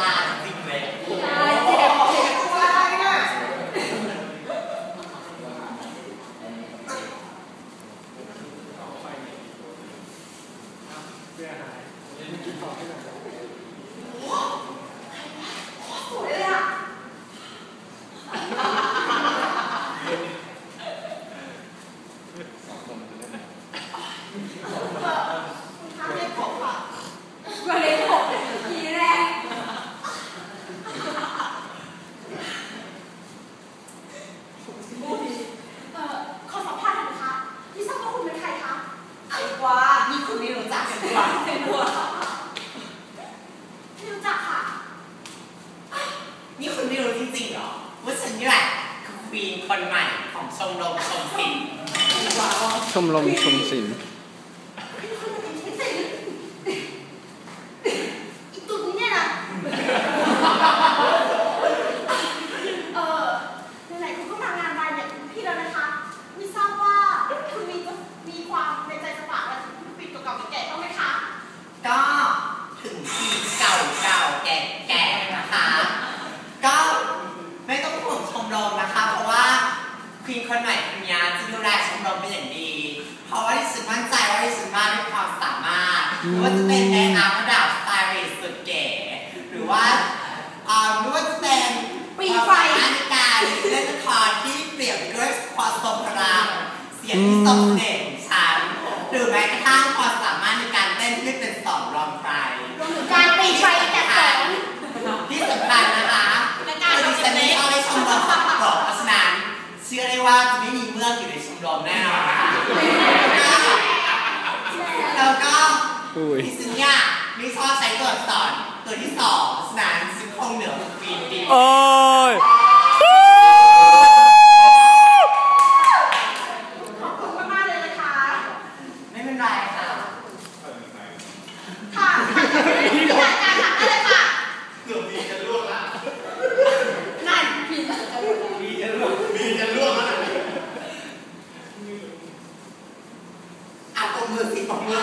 ลาจริงเลยเสียหายเล่นกินต่อให้หน่อย นี่คุณไม่รู้จริงๆเหรอว่าฉันนี่แหละคือควีนคนใหม่ของชมรมชมศิลป์ชมรมชมศิลป์ อีตุ่นเนี่ยนะเออไหนๆคุณก็มางานวายเนี่ยคุณพี่แล้วนะคะไม่ทราบว่าคุณมีจะมีความในใจจะฝากอะไรถึงคุณปิดเก่าๆแก่ๆบ้างไหมคะ ก็ถึงทีเก่าเก่าๆแก่แก่ๆนะคะ ก็ไม่ต้องห่วงชมรมนะคะ เพราะว่าควีนคนใหม่คนนี้จะดูแลชมรมเป็นอย่างดี เพราะว่าดิฉันมั่นใจว่าดิฉันมาด้วยความสามารถไม่ ว่าจะเป็นแม่น้ำระดับสไตลิสต์สุดเก๋หรือว่าอ่าไม่ว่าจะเป็นปีไฟความสามารถในการเล่นละครที่เปรียบไปด้วยความทรงพลังเสียงที่ทรงเสน่ห์ของฉันหรือแม้กระทั่งความสามารถในการเต้นที่เป็นสองรองใคร รวมถึงการปีไฟแต่สอนที่สำคัญนะคะในการดิฉันไม่เข้าในชมรมสักกรอกเพราะฉะนั้นเชื่อได้ว่าจะไม่มีเมือกอยู่ในชมรมแน่นอนค่ะ อุ้ยดิฉันเนี่ยไม่ชอบใช้ตัวอักษรตัวที่สองสนานซึ่งคงเหนือปีนดีโอ้ยขอบคุณมากเลยนะคะ ไม่เป็นไรค่ะค่ะอะไรค่ะเกือบมีจะล่วงละนั่นผิดมีจะล่วงมีจะล่วงแล้วนะอะตบมือสิตบมือ